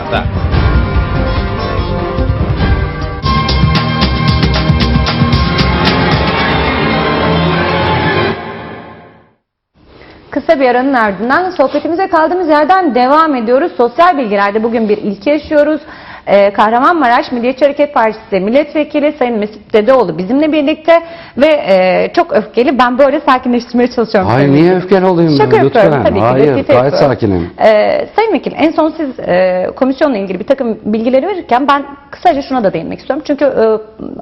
ekranlarda. Kısa bir aranın ardından sohbetimize kaldığımız yerden devam ediyoruz. Sosyal bilgilerde bugün bir ilki yaşıyoruz. Ee, Kahramanmaraş Milliyetçi Hareket Partisi milletvekili Sayın Mesut Dedeoğlu bizimle birlikte ve e, çok öfkeli. Ben böyle sakinleştirmeye çalışıyorum. Hayır niye öfkeli olayım Şaka ben? yapıyorum Lütfen. tabii ki. Hayır gayet sakinim. Ee, Sayın Vekilim en son siz e, komisyonla ilgili bir takım bilgileri verirken ben kısaca şuna da değinmek istiyorum. Çünkü e,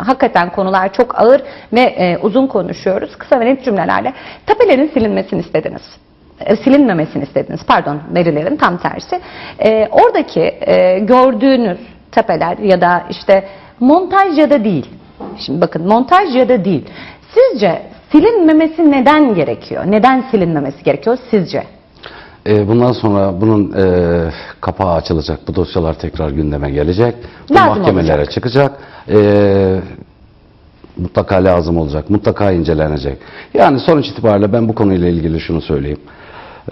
hakikaten konular çok ağır ve e, uzun konuşuyoruz. Kısa ve net cümlelerle tapelerin silinmesini istediniz. E, silinmemesini istediniz pardon verilerin tam tersi. E, oradaki e, gördüğünüz tepeler ya da işte montaj ya da değil. Şimdi bakın montaj ya da değil. Sizce silinmemesi neden gerekiyor? Neden silinmemesi gerekiyor sizce? Ee, bundan sonra bunun e, kapağı açılacak. Bu dosyalar tekrar gündeme gelecek. Bu Lazım mahkemelere olacak. çıkacak. Ee, mutlaka lazım olacak. Mutlaka incelenecek. Yani sonuç itibariyle ben bu konuyla ilgili şunu söyleyeyim.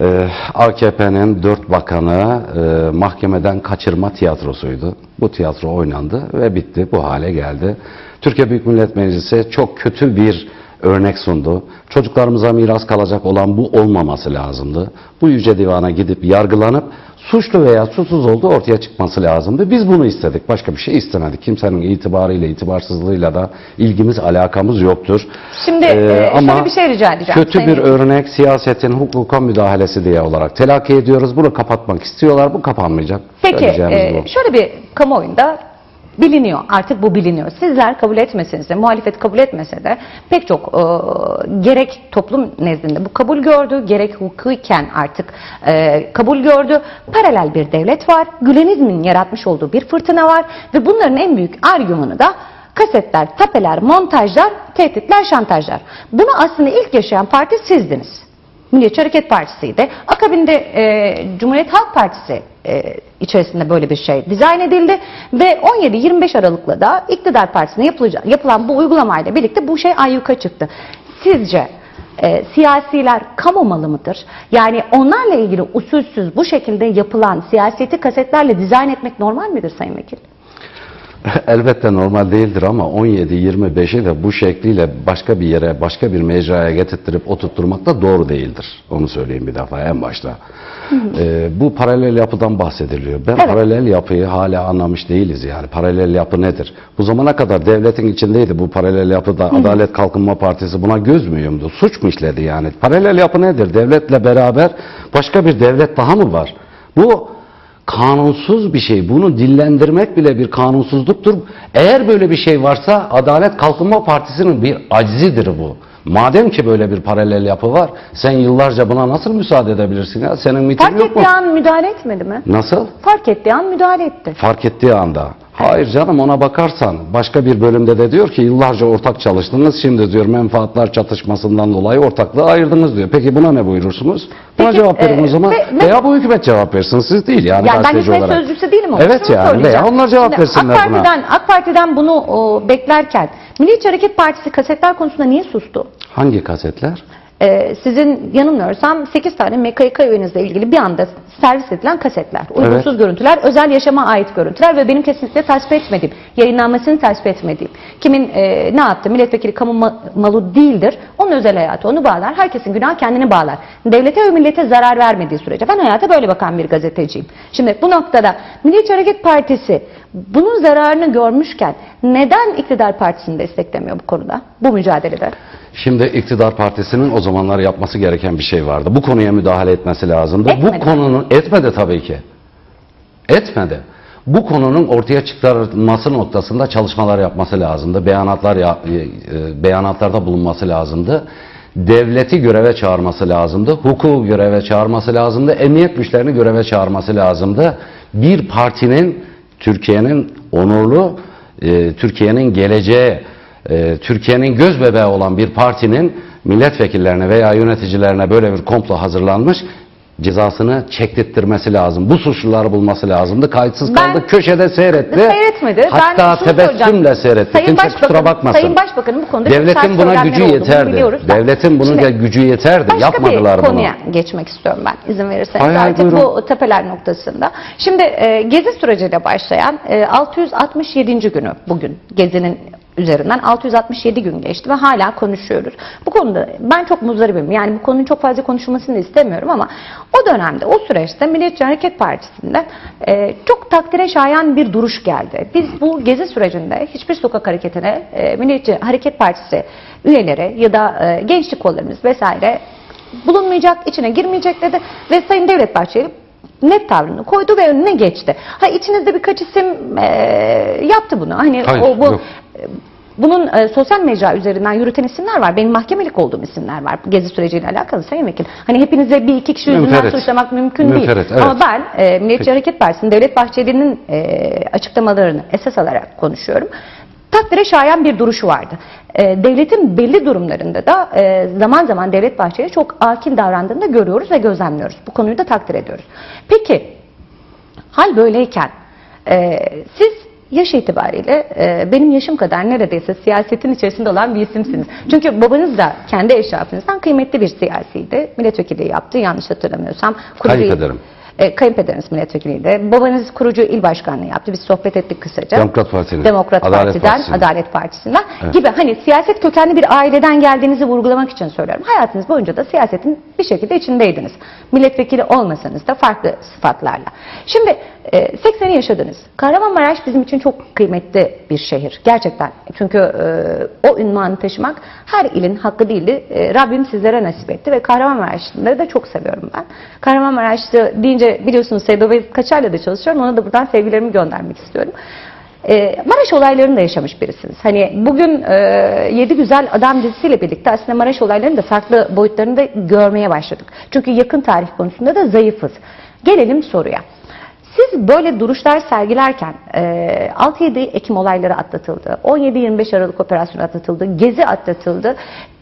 Ee, AKP'nin dört bakanı e, mahkemeden kaçırma tiyatrosuydu. Bu tiyatro oynandı ve bitti. Bu hale geldi. Türkiye Büyük Millet Meclisi çok kötü bir örnek sundu. Çocuklarımıza miras kalacak olan bu olmaması lazımdı. Bu yüce divana gidip yargılanıp suçlu veya suçsuz olduğu ortaya çıkması lazımdı. Biz bunu istedik. Başka bir şey istemedik. Kimsenin itibarıyla, itibarsızlığıyla da ilgimiz, alakamız yoktur. Şimdi, e, şöyle bir şey rica edeceğim. Kötü Sayın bir örnek siyasetin hukuka müdahalesi diye olarak telakki ediyoruz. Bunu kapatmak istiyorlar. Bu kapanmayacak. Peki e, şöyle bir kamuoyunda biliniyor artık bu biliniyor. Sizler kabul etmeseniz de muhalefet kabul etmese de pek çok e, gerek toplum nezdinde bu kabul gördü gerek hukuken artık e, kabul gördü. Paralel bir devlet var. Gülenizmin yaratmış olduğu bir fırtına var ve bunların en büyük argümanı da kasetler, tapeler, montajlar, tehditler, şantajlar. Bunu aslında ilk yaşayan parti sizdiniz. Milliyetçi Hareket Partisi'ydi. Akabinde e, Cumhuriyet Halk Partisi e, içerisinde böyle bir şey dizayn edildi ve 17-25 Aralık'la da iktidar partisine yapılacak, yapılan bu uygulamayla birlikte bu şey ayyuka çıktı. Sizce e, siyasiler kamu malı mıdır? Yani onlarla ilgili usulsüz bu şekilde yapılan siyaseti kasetlerle dizayn etmek normal midir Sayın Vekil? Elbette normal değildir ama 17-25'i de bu şekliyle başka bir yere, başka bir mecraya getirttirip oturtturmak da doğru değildir. Onu söyleyeyim bir defa en başta. Ee, bu paralel yapıdan bahsediliyor. Ben Evet. paralel yapıyı hala anlamış değiliz yani. Paralel yapı nedir? Bu zamana kadar devletin içindeydi bu paralel yapıda. Adalet Kalkınma Partisi buna göz mü yumdu? Suç mu işledi yani? Paralel yapı nedir? Devletle beraber başka bir devlet daha mı var? Bu kanunsuz bir şey. Bunu dillendirmek bile bir kanunsuzluktur. Eğer böyle bir şey varsa Adalet Kalkınma Partisi'nin bir acizidir bu. Madem ki böyle bir paralel yapı var, sen yıllarca buna nasıl müsaade edebilirsin ya? Senin mitin Fark yok mu? ettiği an müdahale etmedi mi? Nasıl? Fark ettiği an müdahale etti. Fark ettiği anda. Hayır canım ona bakarsan başka bir bölümde de diyor ki yıllarca ortak çalıştınız şimdi diyor menfaatler çatışmasından dolayı ortaklığı ayırdınız diyor. Peki buna ne buyurursunuz? Buna Peki, cevap verin e, o zaman. ve- veya bu hükümet cevap versin siz değil yani, Yani ben gazeteci olarak. sözcüsü değilim ama Evet şunu yani söyleyeceğim. veya onlar cevap Şimdi versinler AK buna. Parti'den, AK Parti'den bunu o, beklerken Milliyetçi Hareket Partisi kasetler konusunda niye sustu? Hangi kasetler? Ee, sizin yanılmıyorsam 8 tane MKYK üyenizle ilgili bir anda servis edilen kasetler, uygunsuz görüntüler, özel yaşama ait görüntüler ve benim kesinlikle tasvip etmediğim, yayınlanmasını tasvip etmediğim, kimin e, ne yaptı, milletvekili kamu ma- malı değildir, onun özel hayatı onu bağlar, herkesin günahı kendini bağlar. Devlete ve millete zarar vermediği sürece ben hayata böyle bakan bir gazeteciyim. Şimdi bu noktada Milliyetçi Hareket Partisi bunun zararını görmüşken neden iktidar partisini desteklemiyor bu konuda, bu mücadelede? Şimdi iktidar partisinin o zamanlar yapması gereken bir şey vardı. Bu konuya müdahale etmesi lazımdı. Etmedi. Bu konunun etmedi tabii ki. Etmedi. Bu konunun ortaya çıkarılması noktasında çalışmalar yapması lazımdı. Beyanatlar ya- e, e, beyanatlarda bulunması lazımdı. Devleti göreve çağırması lazımdı. Hukuku göreve çağırması lazımdı. Emniyet güçlerini göreve çağırması lazımdı. Bir partinin Türkiye'nin onurlu, e, Türkiye'nin geleceği, e, Türkiye'nin göz bebeği olan bir partinin milletvekillerine veya yöneticilerine böyle bir komplo hazırlanmış cezasını çektirtmesi lazım. Bu suçluları bulması lazımdı. Kayıtsız Ben- kaldı. Köşede seyretti. Seyretmedi. Ben Hatta şunu tebessümle seyretti. Sayın Kimse Başbakan- kusura bakmasın. Sayın Başbakanın bu konuda Devletin buna gücü oldu. Yeterdi. biliyoruz. Devletin bunun Şimdi- gücü yeterdi. Başka Yapmadılar bir bunu. konuya geçmek istiyorum ben izin verirseniz Hay hay, artık buyurun. bu tepeler noktasında. Şimdi e, gezi süreciyle başlayan e, 667. günü bugün gezinin üzerinden 667 gün geçti ve hala konuşuyoruz. Bu konuda ben çok muzdaribim. Yani bu konunun çok fazla konuşulmasını istemiyorum ama o dönemde, o süreçte Milliyetçi Hareket Partisi'nden e, çok takdire şayan bir duruş geldi. Biz bu gezi sürecinde hiçbir sokak hareketine e, Milliyetçi Hareket Partisi üyeleri ya da e, gençlik kollarımız vesaire bulunmayacak, içine girmeyecek dedi ve Sayın Devlet Bahçeli net tavrını koydu ve önüne geçti. Ha içinizde birkaç isim e, yaptı bunu. Hani Hayır, o bu yok. Bunun e, sosyal mecra üzerinden yürüten isimler var. Benim mahkemelik olduğum isimler var. Gezi süreciyle alakalı Sayın Vekil. Hani hepinize bir iki kişi yüzünden Münferit. suçlamak mümkün Münferit, değil. evet. Ama ben e, Milliyetçi Peki. Hareket Partisi'nin Devlet Bahçeli'nin e, açıklamalarını esas alarak konuşuyorum. Takdire şayan bir duruşu vardı. E, devletin belli durumlarında da e, zaman zaman Devlet Bahçeli çok akil davrandığını da görüyoruz ve gözlemliyoruz. Bu konuyu da takdir ediyoruz. Peki Hal böyleyken e, siz yaş itibariyle e, benim yaşım kadar neredeyse siyasetin içerisinde olan bir isimsiniz. Çünkü babanız da kendi eşrafınızdan kıymetli bir siyasiydi. Milletvekili yaptı yanlış hatırlamıyorsam. Kayınpederim. E, kayınpederiniz milletvekiliydi. Babanız kurucu il başkanlığı yaptı. Biz sohbet ettik kısaca. Demokrat Parti'nin. Demokrat Adalet Parti'den, Partisi'nin. Adalet Partisi'nden Evet. gibi hani siyaset kökenli bir aileden geldiğinizi vurgulamak için söylüyorum. Hayatınız boyunca da siyasetin bir şekilde içindeydiniz. Milletvekili olmasanız da farklı sıfatlarla. Şimdi e, 80'i yaşadınız. Kahramanmaraş bizim için çok kıymetli bir şehir. Gerçekten. Çünkü e, o ünvanı taşımak her ilin hakkı değildi. E, Rabbim sizlere nasip etti ve Kahramanmaraşlıları da çok seviyorum ben. Kahramanmaraşlı deyince biliyorsunuz Seydo Bey Kaçar'la da çalışıyorum. Ona da buradan sevgilerimi göndermek istiyorum. Ee, Maraş olaylarını da yaşamış birisiniz. Hani bugün e, Yedi Güzel Adam dizisiyle birlikte aslında Maraş olaylarının da farklı boyutlarını da görmeye başladık. Çünkü yakın tarih konusunda da zayıfız. Gelelim soruya. Siz böyle duruşlar sergilerken e, 6-7 Ekim olayları atlatıldı, 17-25 Aralık operasyonu atlatıldı, Gezi atlatıldı.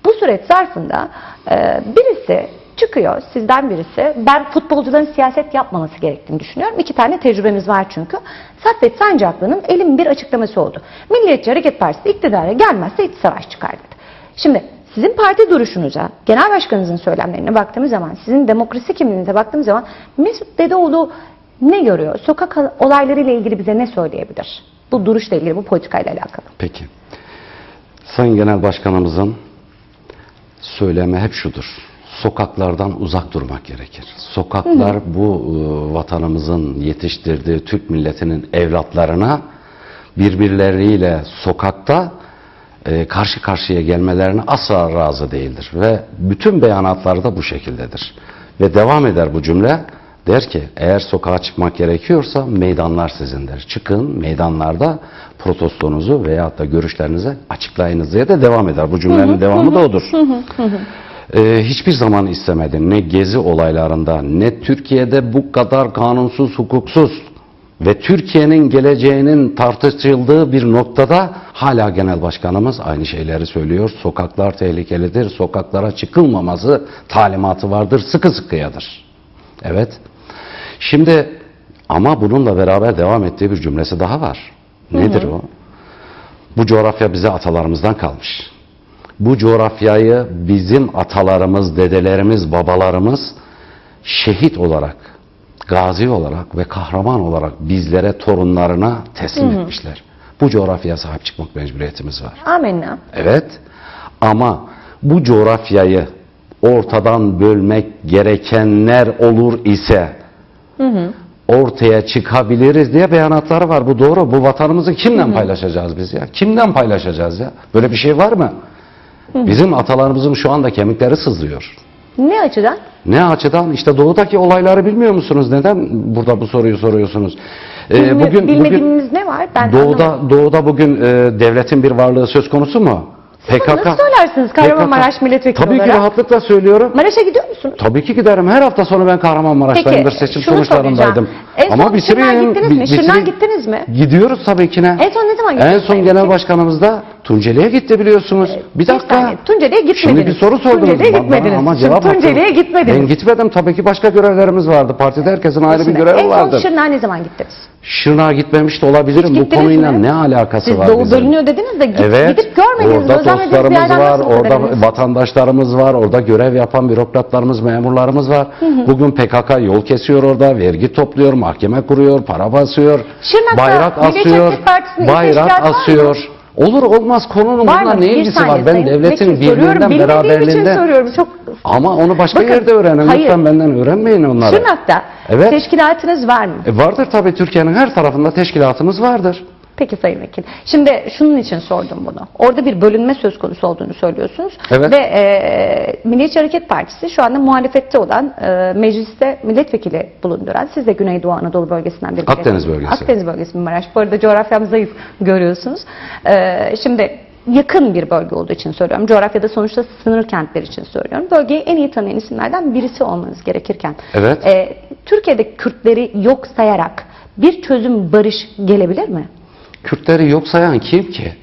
Bu süreç zarfında e, birisi çıkıyor, sizden birisi, ben futbolcuların siyaset yapmaması gerektiğini düşünüyorum. İki tane tecrübemiz var çünkü. Saffet Sancaklı'nın elimin bir açıklaması oldu. Milliyetçi Hareket Partisi iktidara gelmezse iç savaş çıkar dedi. Şimdi sizin parti duruşunuza, genel başkanınızın söylemlerine baktığımız zaman, sizin demokrasi kimliğinize baktığımız zaman Mesut Dedeoğlu ne görüyor? Sokak olaylarıyla ilgili bize ne söyleyebilir? Bu duruşla ilgili, bu politikayla alakalı. Peki. Sayın Genel Başkanımızın söylemi hep şudur. Sokaklardan uzak durmak gerekir. Sokaklar bu e, vatanımızın yetiştirdiği Türk milletinin evlatlarına birbirleriyle sokakta e, karşı karşıya gelmelerine asla razı değildir. Ve bütün beyanatları da bu şekildedir. Ve devam eder bu cümle. Der ki eğer sokağa çıkmak gerekiyorsa meydanlar sizindir. Çıkın meydanlarda protestonuzu veyahut da görüşlerinizi açıklayınız diye de devam eder. Bu cümlenin devamı da odur. Ee, hiçbir zaman istemedim ne gezi olaylarında ne Türkiye'de bu kadar kanunsuz hukuksuz ve Türkiye'nin geleceğinin tartışıldığı bir noktada hala genel başkanımız aynı şeyleri söylüyor. Sokaklar tehlikelidir, sokaklara çıkılmaması talimatı vardır, sıkı sıkıyadır. Evet. Şimdi ama bununla beraber devam ettiği bir cümlesi daha var. Nedir o? Bu coğrafya bize atalarımızdan kalmış. Bu coğrafyayı bizim atalarımız, dedelerimiz, babalarımız şehit olarak, gazi olarak ve kahraman olarak bizlere, torunlarına teslim etmişler. Bu coğrafyaya sahip çıkmak mecburiyetimiz var. Amenna. Evet ama bu coğrafyayı ortadan bölmek gerekenler olur ise ortaya çıkabiliriz diye beyanatları var. Bu doğru. Bu vatanımızı kimden paylaşacağız biz ya? Kimden paylaşacağız ya? Böyle bir şey var mı? Bizim atalarımızın şu anda kemikleri sızlıyor. Ne açıdan? Ne açıdan? İşte doğudaki olayları bilmiyor musunuz? Neden burada bu soruyu soruyorsunuz? Ee, Bilmi- bilmediğimiz ne var? Ben anlamadım. Doğuda doğuda bugün e, devletin bir varlığı söz konusu mu? bunu nasıl söylersiniz Kahramanmaraş PKK. milletvekili Tabii ki olarak? rahatlıkla söylüyorum. Maraş'a gidiyor musunuz? Tabii ki giderim. Her hafta sonu ben Kahramanmaraş'tayımdır. Seçim sonuçlarındaydım. En son Şırnak'a gittiniz mi? Şırnak'a gittiniz mi? Gidiyoruz tabii ki ne? En son ne zaman En gittiniz son Sayın genel Vekil? Tunceli'ye gitti biliyorsunuz. bir dakika. saniye, Tunceli'ye gitmediniz. Şimdi bir soru sordunuz. Tunceli'ye gitmediniz. Ama cevap Tunceli'ye gitmediniz. Ben gitmedim tabii ki başka görevlerimiz vardı. Partide herkesin ayrı bir Şimdi görevi en son vardır. Şırnak'a ne zaman gittiniz? Şırnak'a gitmemiş de olabilirim. Hiç Bu konuyla mi? ne alakası Siz var Doğu bizim? bölünüyor dediniz de git- Evet. gidip görmediniz. Orada bir dostlarımız var, orada vatandaşlarımız var, orada görev yapan bürokratlarımız, memurlarımız var. Bugün PKK yol kesiyor orada, vergi topluyor, mahkeme kuruyor, para basıyor, Şırnak'ta bayrak asıyor, bayrak asıyor. Olur olmaz konunun Var bununla mı? ne Bir ilgisi var? Ben devletin birliğinden, beraberliğinden. soruyorum. Çok Ama onu başka Bakın, yerde öğrenin. hayır. Lütfen benden öğrenmeyin onları. Şırnak'ta Evet. teşkilatınız var mı? E vardır tabii Türkiye'nin her tarafında teşkilatımız vardır. Peki Sayın Vekil. Şimdi şunun için sordum bunu. Orada bir bölünme söz konusu olduğunu söylüyorsunuz. Evet. Ve e, Milliyetçi Hareket Partisi şu anda muhalefette olan e, mecliste milletvekili bulunduran, siz de Güneydoğu Anadolu bölgesinden bir Akdeniz bölgesi. Akdeniz bölgesi Maraş. Bu arada coğrafyam zayıf görüyorsunuz. E, şimdi yakın bir bölge olduğu için söylüyorum. Coğrafyada sonuçta sınır kentler için söylüyorum. Bölgeyi en iyi tanıyan isimlerden birisi olmanız gerekirken. Evet. e, Türkiye'de Kürtleri yok sayarak bir çözüm barış gelebilir mi? Kürtleri yok sayan kim ki?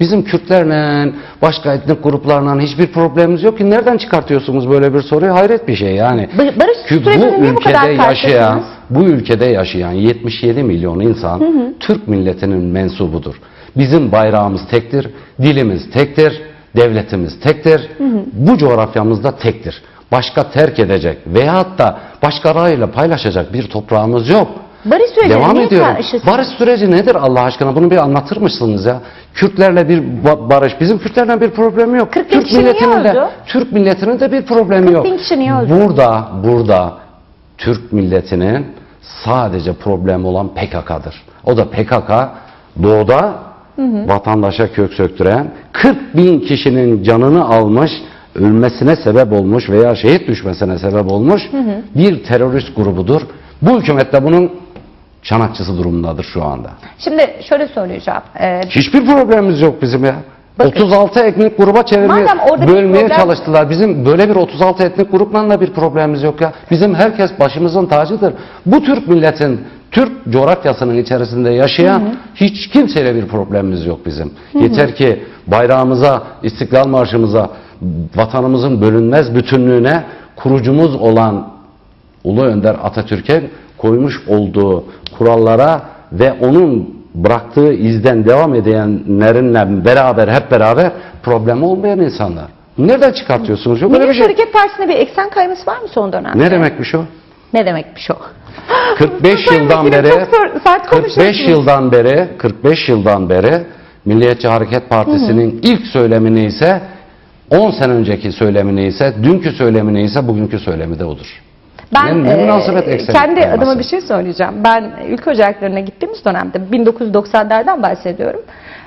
Bizim Kürtlerle, başka etnik gruplarla hiçbir problemimiz yok ki. Nereden çıkartıyorsunuz böyle bir soruyu? Hayret bir şey yani. Ba- barış Ki bu niye bu kadar ülkede yaşayan, karşısınız? bu ülkede yaşayan 77 milyon insan Türk milletinin mensubudur. Bizim bayrağımız tektir, dilimiz tektir, devletimiz tektir. Bu coğrafyamızda tektir. Başka terk edecek veyahut da başkalarıyla paylaşacak bir toprağımız yok. Barış sürecine Devam niye ediyorum. karşısınız? Barış süreci nedir Allah aşkına? Bunu bir anlatır mısınız ya? Kürtlerle bir ba- barış. Bizim Kürtlerle bir problemi yok. 40 bin Türk kişi niye milletinin de öldü? Türk milletinin de bir problemi 40 yok. bin kişi niye öldü? Burada burada Türk milletinin sadece problemi olan PKK'dır. O da PKK doğuda vatandaşa kök söktüren 40 bin kişinin canını almış ölmesine sebep olmuş veya şehit düşmesine sebep olmuş bir terörist grubudur. Bu hükümet de bunun çanakçısı durumundadır şu anda. Şimdi şöyle söyleyeceğim. Ee, Hiçbir problemimiz yok bizim ya. Bakın. 36 etnik gruba çevirmeye, bölmeye problem- çalıştılar. Bizim böyle bir 36 etnik grupla da bir problemimiz yok ya. Bizim herkes başımızın tacıdır. Bu Türk milletin, Türk coğrafyasının içerisinde yaşayan hiç kimseyle bir problemimiz yok bizim. Yeter ki bayrağımıza, İstiklal Marşımıza, vatanımızın bölünmez bütünlüğüne kurucumuz olan Ulu Önder Atatürk'e koymuş olduğu kurallara ve onun bıraktığı izden devam edenlerinle beraber hep beraber problemi olmayan insanlar. Nereden çıkartıyorsunuz? Yok bir Milliyetçi şey. Hareket Partisi'nde bir eksen kayması var mı son dönemde? Ne demekmiş o? Ne demekmiş o? 45 Sayın yıldan beri çok sor- sert 45 konuşuyorsunuz. yıldan beri 45 yıldan beri Milliyetçi Hareket Partisi'nin ilk söylemini ise 10 sene önceki söylemini ise dünkü söylemini ise bugünkü söylemi de odur. Ben Ne- ne e, kendi kayması? adıma bir şey söyleyeceğim. Ben ülke ocaklarına gittiğimiz dönemde 1990'lardan bahsediyorum.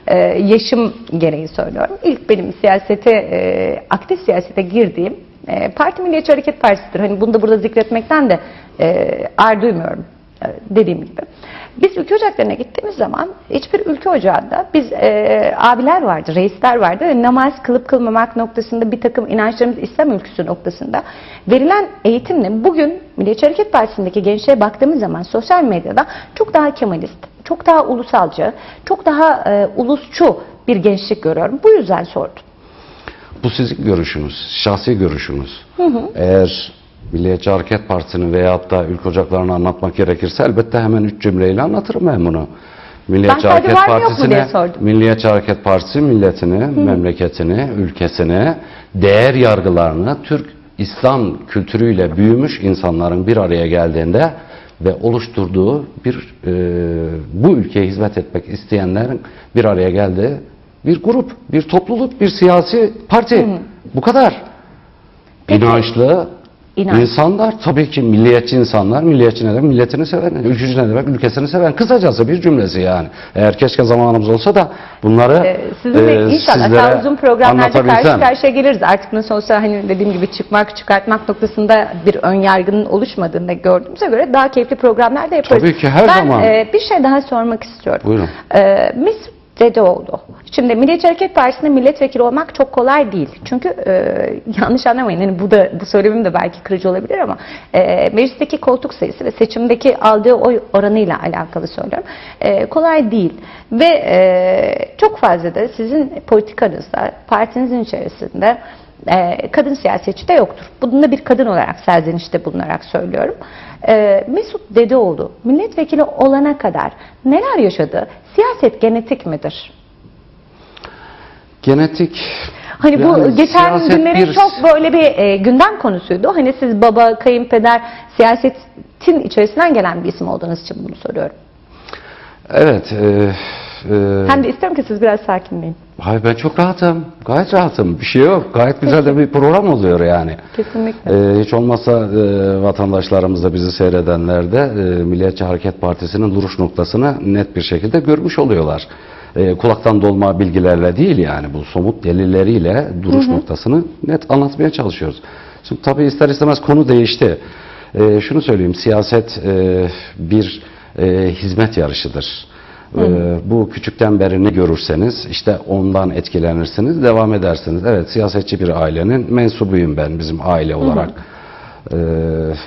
E, yaşım gereği söylüyorum. İlk benim siyasete, e, aktif siyasete girdiğim e, Parti Milliyetçi Hareket Partisi'dir. Hani bunu da burada zikretmekten de e, ar duymuyorum e, dediğim gibi. Biz ülke ocaklarına gittiğimiz zaman hiçbir ülke ocağında biz e, abiler vardı, reisler vardı ve namaz kılıp kılmamak noktasında bir takım inançlarımız İslam ülküsü noktasında verilen eğitimle bugün Milliyetçi Hareket Partisi'ndeki gençliğe baktığımız zaman sosyal medyada çok daha kemalist, çok daha ulusalcı, çok daha e, ulusçu bir gençlik görüyorum. Bu yüzden sordum. Bu sizin görüşünüz, şahsi görüşünüz. Eğer Milliyetçi Hareket Partisi'ni veyahut da ülke ocaklarını anlatmak gerekirse elbette hemen üç cümleyle anlatırım ben bunu. Milliyetçi kaydı Hareket Partisi'ne. Milliyetçi Hareket Partisi milletini, memleketini, ülkesini, değer yargılarını, Türk İslam kültürüyle büyümüş insanların bir araya geldiğinde ve oluşturduğu bir e, bu ülkeye hizmet etmek isteyenlerin bir araya geldiği bir grup, bir topluluk, bir siyasi parti. Bu kadar. İnançlı İnanç. insanlar tabii ki milliyetçi insanlar. Milliyetçi ne demek? Milletini seven. Ülkücü ne demek? Ülkesini seven. Kısacası bir cümlesi yani. Eğer keşke zamanımız olsa da bunları Ee, sizinle e, inşallah daha uzun programlarda karşı karşıya geliriz. Artık nasıl olsa hani dediğim gibi çıkmak çıkartmak noktasında bir ön yargının oluşmadığını gördüğümüze göre daha keyifli programlar da yaparız. Tabii ki, her ben, zaman. e, bir şey daha sormak istiyorum. Buyurun. E, Mesut Dedeoğlu Şimdi Milliyetçi Hareket Partisi'nde milletvekili olmak çok kolay değil. Çünkü e, yanlış anlamayın. Hani bu da bu söylemim de belki kırıcı olabilir ama e, meclisteki koltuk sayısı ve seçimdeki aldığı oy oranıyla alakalı söylüyorum. E, kolay değil ve e, çok fazla da sizin politikanızda partinizin içerisinde e, kadın siyasetçi de yoktur. Bunu bir kadın olarak serzenişte bulunarak söylüyorum. E, Mesut Dedeoğlu milletvekili olana kadar neler yaşadı? Siyaset genetik midir? Genetik Hani bu yani geçen siyaset günlerin bir- çok böyle bir e, gündem konusuydu. Hani siz baba, kayınpeder siyasetin içerisinden gelen bir isim olduğunuz için bunu soruyorum. Evet. e, e, Hem de istiyorum ki siz biraz sakinleyin. hayır ben çok rahatım. Gayet rahatım. Bir şey yok. Gayet güzel de bir program oluyor yani. Kesinlikle. Ee, hiç olmazsa e, vatandaşlarımız da bizi seyredenler de e, Milliyetçi Hareket Partisi'nin duruş noktasını net bir şekilde görmüş oluyorlar. E, kulaktan dolma bilgilerle değil yani bu somut delilleriyle duruş noktasını net anlatmaya çalışıyoruz. Şimdi tabii ister istemez konu değişti. E, şunu söyleyeyim siyaset e, bir e, hizmet yarışıdır. Ee, bu küçükten beri ne görürseniz işte ondan etkilenirsiniz, devam edersiniz. Evet siyasetçi bir ailenin mensubuyum ben bizim aile olarak. Ee,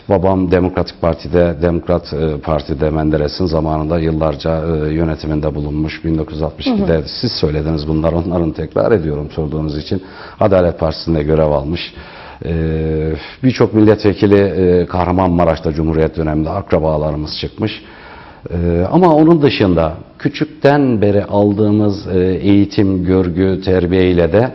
babam Demokratik Parti'de, Demokrat e, Parti'de Menderes'in zamanında yıllarca e, yönetiminde bulunmuş. 1962'de siz söylediniz bunlar, onların tekrar ediyorum sorduğunuz için. Adalet Partisi'nde görev almış. Ee, Birçok milletvekili e, Kahramanmaraş'ta Cumhuriyet döneminde akrabalarımız çıkmış. Ee, ama onun dışında küçükten beri aldığımız e, eğitim, görgü, terbiye ile de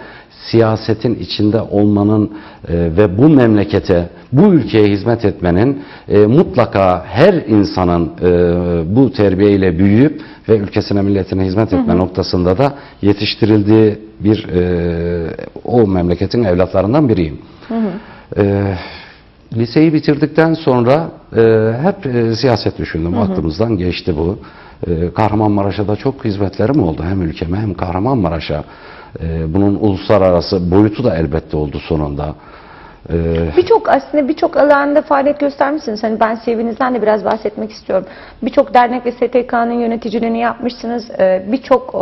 siyasetin içinde olmanın e, ve bu memlekete, bu ülkeye hizmet etmenin e, mutlaka her insanın e, bu terbiyeyle büyüyüp ve ülkesine, milletine hizmet etme noktasında da yetiştirildiği bir e, o memleketin evlatlarından biriyim. E, Liseyi bitirdikten sonra e, hep e, siyaset düşündüm. Aklımızdan geçti bu. E, Kahramanmaraş'a da çok hizmetlerim oldu. Hem ülkeme hem Kahramanmaraş'a. E, bunun uluslararası boyutu da elbette oldu sonunda. E, Birçok aslında birçok alanda faaliyet göstermişsiniz. Hani ben CV'nizden de biraz bahsetmek istiyorum. Birçok dernek ve STK'nın yöneticiliğini yapmışsınız. Ee, Birçok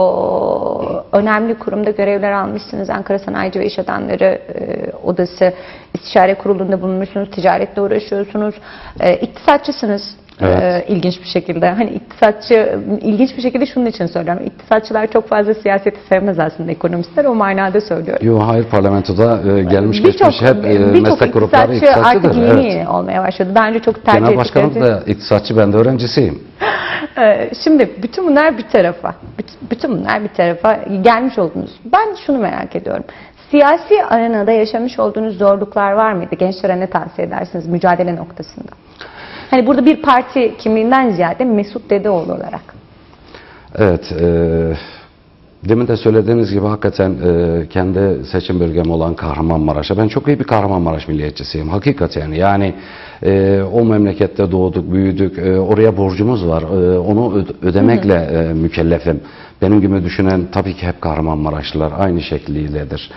önemli kurumda görevler almışsınız. Ankara Sanayici ve İş Adamları e, Odası İstişare Kurulu'nda bulunmuşsunuz. Ticaretle uğraşıyorsunuz. İktisatçısınız. Evet. Ee, ilginç bir şekilde. Hani iktisatçı, ilginç bir şekilde şunun için söylüyorum. İktisatçılar çok fazla siyaseti sevmez aslında ekonomistler. O manada söylüyorum. yo hayır parlamentoda e, gelmiş Birçok geçmiş hep e, meslek grupları iktisatçı artık iktisatçıdır. yeni Evet. olmaya başladı. Daha önce çok tercih Genel başkanım da iktisatçı ben de öğrencisiyim. Ee, Şimdi bütün bunlar bir tarafa, büt- bütün bunlar bir tarafa gelmiş oldunuz. Ben şunu merak ediyorum. Siyasi arenada yaşamış olduğunuz zorluklar var mıydı? Gençlere ne tavsiye edersiniz mücadele noktasında? Hani burada bir parti kimliğinden ziyade Mesut Dedeoğlu olarak. Evet, e, demin de söylediğiniz gibi hakikaten e, kendi seçim bölgem olan Kahramanmaraş'a ben çok iyi bir Kahramanmaraş milliyetçisiyim. Hakikaten yani e, o memlekette doğduk, büyüdük, e, oraya borcumuz var. E, onu öd- ödemekle e, mükellefim. Benim gibi düşünen tabii ki hep Kahramanmaraşlılar aynı şekilleyledir.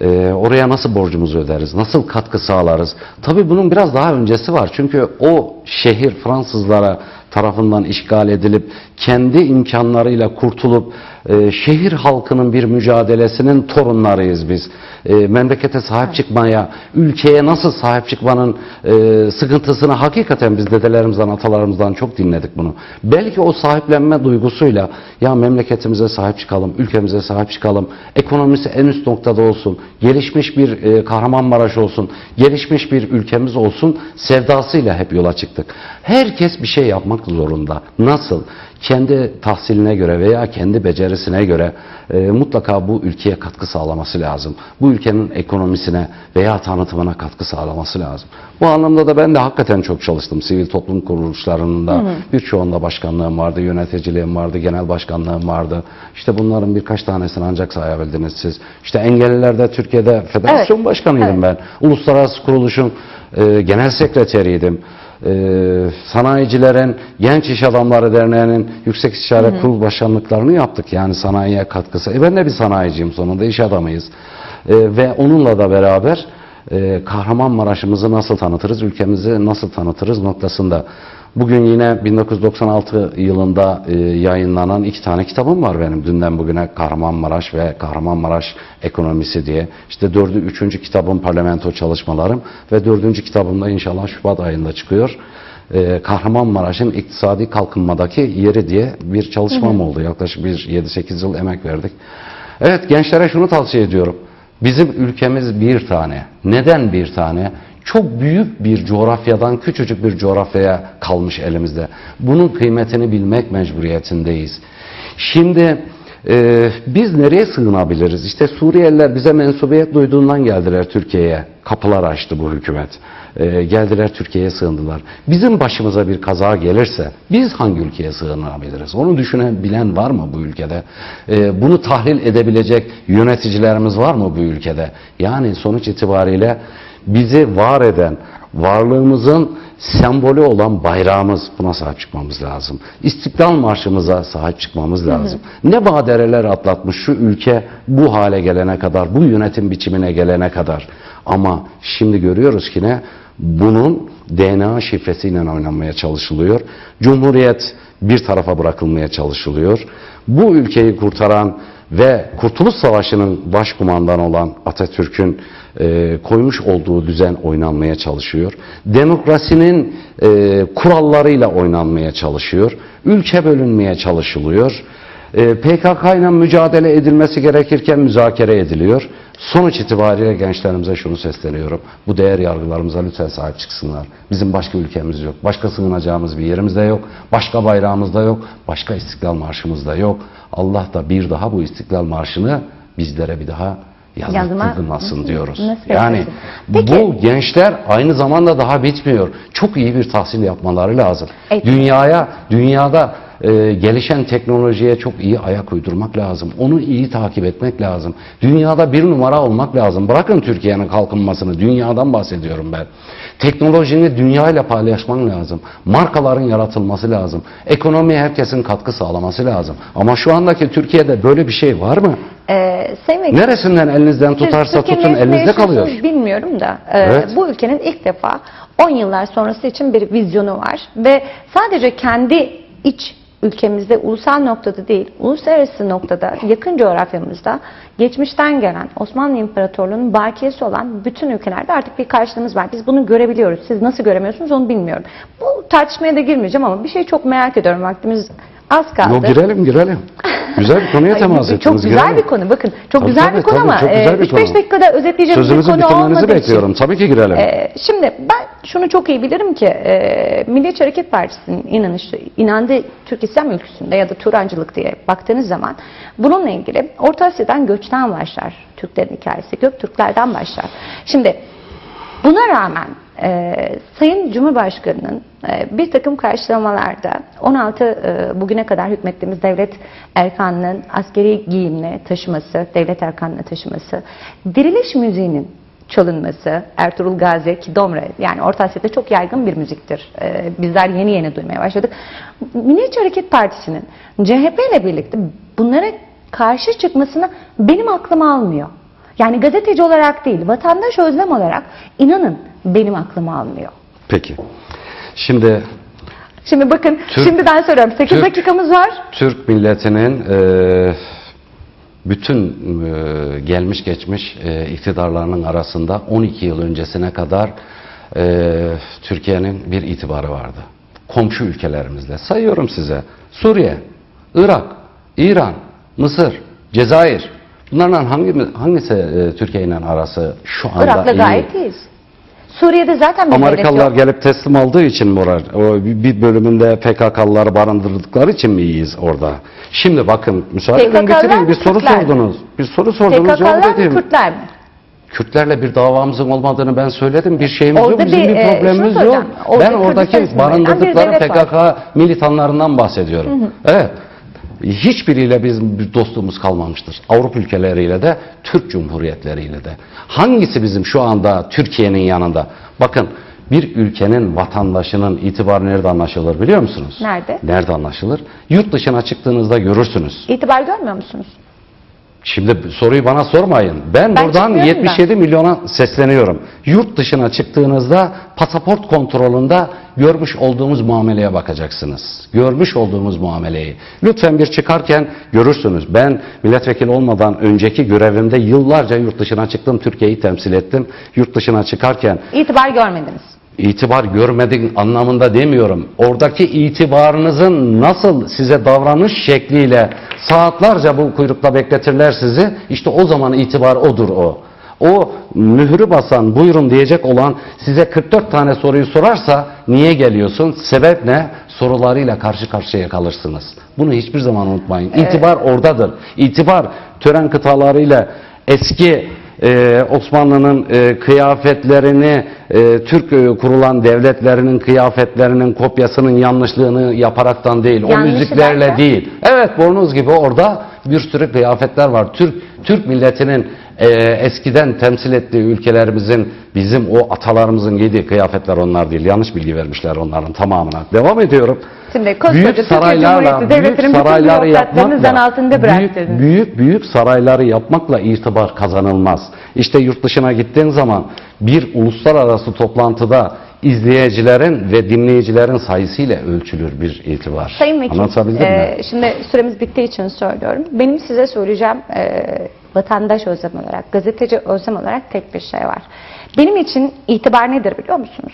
Ee, oraya nasıl borcumuzu öderiz? Nasıl katkı sağlarız? Tabii bunun biraz daha öncesi var. Çünkü o şehir Fransızlara tarafından işgal edilip kendi imkanlarıyla kurtulup e, şehir halkının bir mücadelesinin torunlarıyız biz. E, memlekete sahip çıkmaya, ülkeye nasıl sahip çıkmanın e, sıkıntısını hakikaten biz dedelerimizden, atalarımızdan çok dinledik bunu. Belki o sahiplenme duygusuyla ya memleketimize sahip çıkalım, ülkemize sahip çıkalım, ekonomisi en üst noktada olsun, gelişmiş bir e, Kahramanmaraş olsun, gelişmiş bir ülkemiz olsun sevdasıyla hep yola çıktık. Herkes bir şey yapmak zorunda. Nasıl? Kendi tahsiline göre veya kendi becerisine göre e, mutlaka bu ülkeye katkı sağlaması lazım. Bu ülkenin ekonomisine veya tanıtımına katkı sağlaması lazım. Bu anlamda da ben de hakikaten çok çalıştım. Sivil toplum kuruluşlarının da birçoğunda başkanlığım vardı, yöneticiliğim vardı, genel başkanlığım vardı. İşte bunların birkaç tanesini ancak sayabildiniz siz. İşte engellilerde Türkiye'de federasyon Evet. başkanıydım ben. Uluslararası kuruluşun e, genel sekreteriydim. E, sanayicilerin Genç İş Adamları Derneği'nin Yüksek İstişare Kurul Başkanlıklarını yaptık. Yani sanayiye katkısı. E ben de bir sanayiciyim sonunda, iş adamıyız. E, ve onunla da beraber e, Kahramanmaraş'ımızı nasıl tanıtırız, ülkemizi nasıl tanıtırız noktasında Bugün yine 1996 yılında e, yayınlanan iki tane kitabım var benim. Dünden bugüne Kahramanmaraş ve Kahramanmaraş Ekonomisi diye. İşte dördü, üçüncü kitabım parlamento çalışmalarım ve dördüncü kitabım da inşallah Şubat ayında çıkıyor. E, Kahramanmaraş'ın iktisadi kalkınmadaki yeri diye bir çalışmam oldu. Yaklaşık bir 7-8 yıl emek verdik. Evet gençlere şunu tavsiye ediyorum. Bizim ülkemiz bir tane. Neden bir tane? Çok büyük bir coğrafyadan küçücük bir coğrafyaya kalmış elimizde. Bunun kıymetini bilmek mecburiyetindeyiz. Şimdi e, biz nereye sığınabiliriz? İşte Suriyeliler bize mensubiyet duyduğundan geldiler Türkiye'ye. Kapılar açtı bu hükümet. E, geldiler Türkiye'ye sığındılar. Bizim başımıza bir kaza gelirse biz hangi ülkeye sığınabiliriz? Onu düşünebilen var mı bu ülkede? E, bunu tahlil edebilecek yöneticilerimiz var mı bu ülkede? Yani sonuç itibariyle bizi var eden, varlığımızın sembolü olan bayrağımız buna sahip çıkmamız lazım. İstiklal Marşımıza sahip çıkmamız lazım. Ne badireler atlatmış şu ülke bu hale gelene kadar, bu yönetim biçimine gelene kadar. Ama şimdi görüyoruz ki ne? Bunun DNA şifresiyle oynanmaya çalışılıyor. Cumhuriyet bir tarafa bırakılmaya çalışılıyor. Bu ülkeyi kurtaran ve Kurtuluş Savaşı'nın başkumandanı olan Atatürk'ün e, koymuş olduğu düzen oynanmaya çalışıyor. Demokrasinin e, kurallarıyla oynanmaya çalışıyor. Ülke bölünmeye çalışılıyor. E, PKK ile mücadele edilmesi gerekirken müzakere ediliyor. Sonuç itibariyle gençlerimize şunu sesleniyorum. Bu değer yargılarımıza lütfen sahip çıksınlar. Bizim başka ülkemiz yok. Başka sığınacağımız bir yerimiz de yok. Başka bayrağımız da yok. Başka istiklal marşımız da yok. Allah da bir daha bu istiklal marşını bizlere bir daha yazıttırmasın diyoruz. Nasıl Yani? Peki- bu gençler aynı zamanda daha bitmiyor. Çok iyi bir tahsil yapmaları lazım. Evet. Dünyaya, dünyada e, gelişen teknolojiye çok iyi ayak uydurmak lazım. Onu iyi takip etmek lazım. Dünyada bir numara olmak lazım. Bırakın Türkiye'nin kalkınmasını, dünyadan bahsediyorum ben. Teknolojini dünyayla paylaşman lazım. Markaların yaratılması lazım. Ekonomiye herkesin katkı sağlaması lazım. Ama şu andaki Türkiye'de böyle bir şey var mı? Ee, Sayın Neresinden elinizden tutarsa tutun elinizde kalıyor. Bilmiyorum da e, Evet. bu ülkenin ilk defa 10 yıllar sonrası için bir vizyonu var ve sadece kendi iç ülkemizde ulusal noktada değil, uluslararası noktada, yakın coğrafyamızda geçmişten gelen Osmanlı İmparatorluğu'nun bakiyesi olan bütün ülkelerde artık bir karşılığımız var. Biz bunu görebiliyoruz. Siz nasıl göremiyorsunuz onu bilmiyorum. Bu tartışmaya da girmeyeceğim ama bir şey çok merak ediyorum. Vaktimiz az kaldı. Yo, girelim girelim. Güzel bir konuya temas ettiniz. Çok güzel girelim. bir konu. Bakın çok Tabii, güzel tabii, bir konu tabii, ama çok güzel bir 3-5 konu. dakikada özetleyeceğim bir konu olmadığı bekliyorum. için. Tabii ki girelim. Ee, şimdi ben şunu çok iyi bilirim ki e, Milliyetçi Hareket Partisi'nin inanışı, inandığı Türk İslam ülküsünde ya da Turancılık diye baktığınız zaman bununla ilgili Orta Asya'dan göçten başlar Türklerin hikayesi. Göktürklerden başlar. Şimdi Buna rağmen e, Sayın Cumhurbaşkanı'nın e, bir takım karşılamalarda 16 e, bugüne kadar hükmettiğimiz devlet erkanının askeri giyimle taşıması, devlet erkanına taşıması, diriliş müziğinin çalınması, Ertuğrul Gazi, Kidomre yani Orta Asya'da çok yaygın bir müziktir. E, bizler yeni yeni duymaya başladık. Milliyetçi Hareket Partisi'nin CHP ile birlikte bunlara karşı çıkmasına benim aklım almıyor. Yani gazeteci olarak değil, vatandaş özlem olarak inanın benim aklım almıyor. Peki. Şimdi Şimdi bakın Türk- şimdiden söylüyorum 8 Türk- dakikamız var. Türk milletinin e, bütün e, gelmiş geçmiş e, iktidarlarının arasında 12 yıl öncesine kadar e, Türkiye'nin bir itibarı vardı. Komşu ülkelerimizle. Sayıyorum size. Suriye, Irak, İran, Mısır, Cezayir. Bunlardan hangi, hangisi e, Türkiye ile arası şu anda Irak'la iyi? gayet iyiyiz. Suriye'de zaten bir Amerikalılar yok. gelip teslim aldığı için moral, o bir bölümünde PKK'lıları barındırdıkları için mi iyiyiz orada? Şimdi bakın müsaade edin bitireyim. Bir soru Kürtler mi? sordunuz. Bir soru sordunuz PKK'lar mı. Kürtler mi? Kürtlerle bir davamızın olmadığını ben söyledim. Bir şeyimiz Orada yok, bizim bir, bir, e, problemimiz yok. soracağım. Orada Ben oradaki barındırdıkları devlet var. PKK militanlarından bahsediyorum. Evet. Hiçbiriyle bizim bir dostluğumuz kalmamıştır. Avrupa ülkeleriyle de, Türk Cumhuriyetleriyle de. Hangisi bizim şu anda Türkiye'nin yanında? Bakın bir ülkenin vatandaşının itibarı nerede anlaşılır biliyor musunuz? Nerede? Nerede anlaşılır? Yurt dışına çıktığınızda görürsünüz. İtibar görmüyor musunuz? Şimdi soruyu bana sormayın. Ben, Ben buradan çıkmıyorum 77 milyona sesleniyorum. Yurt dışına çıktığınızda pasaport kontrolünde görmüş olduğumuz muameleye bakacaksınız. Görmüş olduğumuz muameleyi. Lütfen bir çıkarken görürsünüz. Ben milletvekili olmadan önceki görevimde yıllarca yurt dışına çıktım. Türkiye'yi temsil ettim. Yurt dışına çıkarken İtibar görmediniz. İtibar görmedin anlamında demiyorum. Oradaki itibarınızın nasıl size davranış şekliyle saatlerce bu kuyrukta bekletirler sizi. İşte o zaman itibar odur o. O mührü basan buyurun diyecek olan size 44 tane soruyu sorarsa niye geliyorsun? Sebep ne? Sorularıyla karşı karşıya kalırsınız. Bunu hiçbir zaman unutmayın. İtibar oradadır. İtibar tören kıtalarıyla eski e, Osmanlı'nın e, kıyafetlerini e, Türk e, kurulan devletlerinin kıyafetlerinin kopyasının yanlışlığını yaparaktan değil, o Yanlışı müziklerle derken? değil. Evet bornoz gibi orada bir sürü kıyafetler var. Türk Türk milletinin e, eskiden temsil ettiği ülkelerimizin bizim o atalarımızın giydiği kıyafetler onlar değil. Yanlış bilgi vermişler onların tamamına. Devam ediyorum. Şimdi koskoca büyük saraylarla, büyük sarayları yapmakla, altında büyük, büyük büyük sarayları yapmakla itibar kazanılmaz. İşte yurt dışına gittiğin zaman bir uluslararası toplantıda izleyicilerin ve dinleyicilerin sayısıyla ölçülür bir itibar. Sayın Vekil, Anlatabildim mi? e, şimdi süremiz bittiği için söylüyorum. Benim size söyleyeceğim e, vatandaş özlem olarak, gazeteci özlem olarak tek bir şey var. Benim için itibar nedir biliyor musunuz?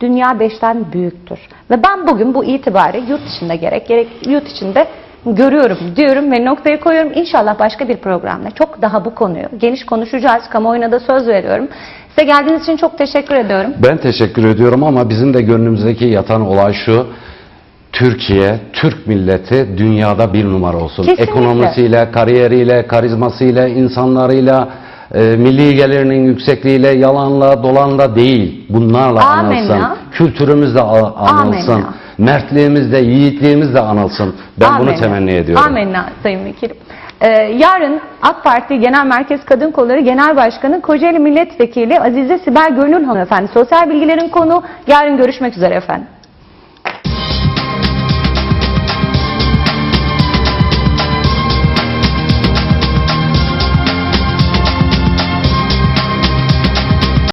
Dünya beşten büyüktür. Ve ben bugün bu itibarı yurt dışında gerek, gerek yurt içinde görüyorum diyorum ve noktaya koyuyorum. İnşallah başka bir programda çok daha bu konuyu geniş konuşacağız. Kamuoyuna da söz veriyorum. Size geldiğiniz için çok teşekkür ediyorum. Ben teşekkür ediyorum ama bizim de gönlümüzdeki yatan olay şu. Türkiye, Türk milleti dünyada bir numara olsun. Kesinlikle. Ekonomisiyle, kariyeriyle, karizmasıyla, insanlarıyla, e, milli gelirinin yüksekliğiyle, yalanla, dolanla değil. Bunlarla Amenna. anılsın. Kültürümüz de anılsın. Amenna. Mertliğimiz de, yiğitliğimiz de anılsın. Ben bunu Amenna. temenni ediyorum. Amenna Sayın Vekilim. Ee, yarın AK Parti Genel Merkez Kadın Kolları Genel Başkanı Kocaeli Milletvekili Azize Sibel Gönül Hanımefendi. Sosyal bilgilerin konu yarın görüşmek üzere efendim.